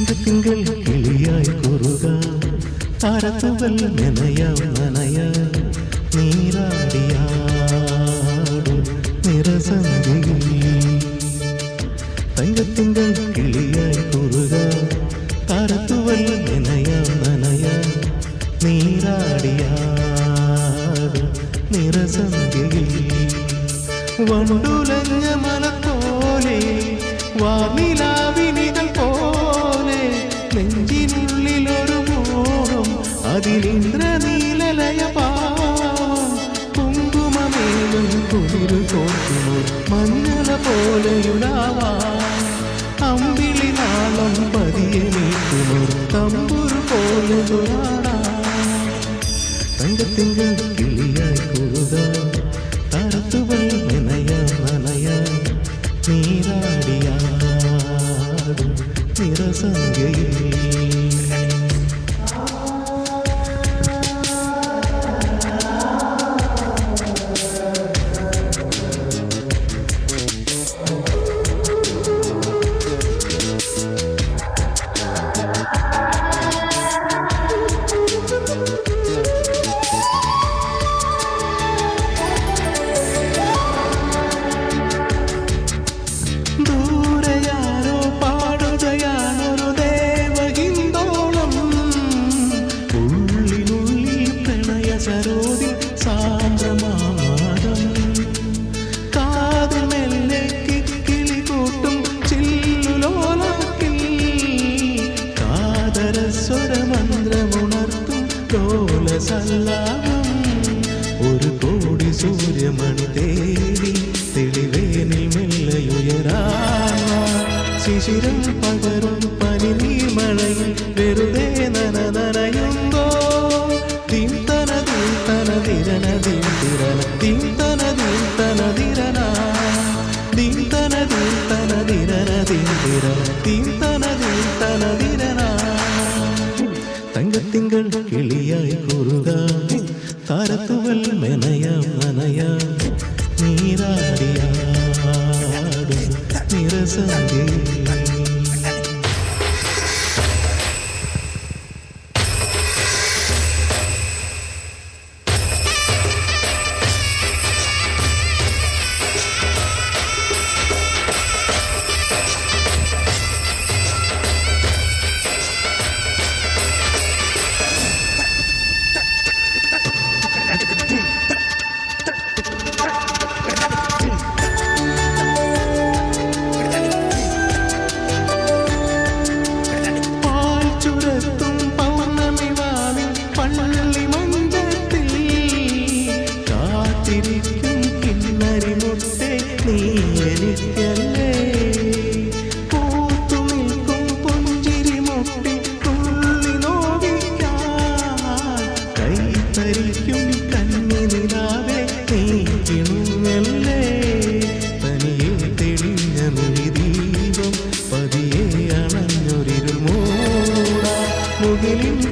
തങ്കത്തിങ്കൾ കിളിയായി കുറുക താരത്തുവൽ നനയാം നനയ നീരാടിയാടും നിറസന്ധിയിൽ തങ്കത്തിങ്കൾ കിളിയായി കുറുക താരത്തുവൽ നനയാം നനയ നീരാടിയാടും നിറസന്ധിയിൽ വണ്ടുലഞ്ഞ മലത്തോലെ വാനിലാവിനികൾ മോഹം അതിലിന്ദ്രനീലലയ പാവം കുങ്കുമമേലും കുളിരു കോർക്കുമോ മഞ്ഞള പോലെയുലാവാം അമ്പിളി നാളം പതിയെ നീക്കുമോ തമ്പുരു പോലെ തങ്കത്തിങ്കൾ കിളിയായി കുറുക തരത്തുവൽ നനയ നനയ. നീരാടിയാടും നിറസംഖ്യയിൽ പ്രണയ സരോതി സാന്ദ്രമാടം കാതിൽ മെല്ലെ കിക്കിളി കൂട്ടും ചില്ലുലോലത്തിൽ കാതര സ്വരമന്ത്രമുണർത്തും ലോലസല്ലാപം ഒരു കോടി സൂര്യമണി തേടി തെളിവേനിൽ മെല്ലയുയരാൻ ശിശിരം പകരും തങ്കത്തിങ്കൾ കിളിയായി കൂറുക. താരത്തുവൽ മെനയ മനയ. നീരാടിയാടും നിറസന്ധ്യയിൽ കാത്തിരിക്കും കിന്നരി മുട്ടേ നീ എനിക്കല്ലേ? പൂത്തു നിൽക്കും പുഞ്ചിരി മുട്ടി തുള്ളി നോവിക്കാൻ. കന്നി നിലാവെ നീ കിണുങ്ങല്ലേ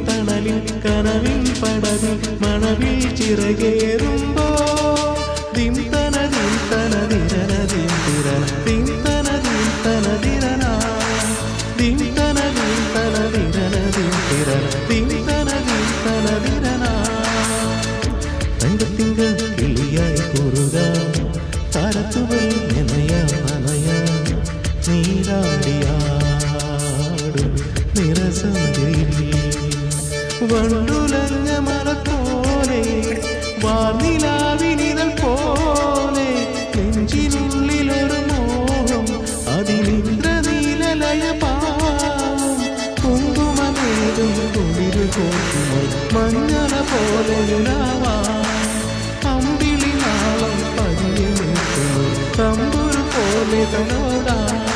തണലിൽ കനവിൻ പടവിൽ മണവിൽ ചിറകേറുമ്പോ താരത്തുവൽ നനയ നനയ നീരാടിയാടും നിറസന്ധ്യയിൽ വണ്ടുലഞ്ഞ മരത്തോലെ വാനിലാവിനിതൾ പോലെ നെഞ്ചിനുള്ളിലൊരു മോഹം അതിലിന്ദ്രനീലലയ പാവം കുങ്കുമമേതും കുളിരു കോർക്കുമോ മഞ്ഞള പോലെയുലാവാം അമ്പിളി നാളം പതിയെ നിൽക്കുന്നു തമ്പുരു പോലെ തന്നോടാ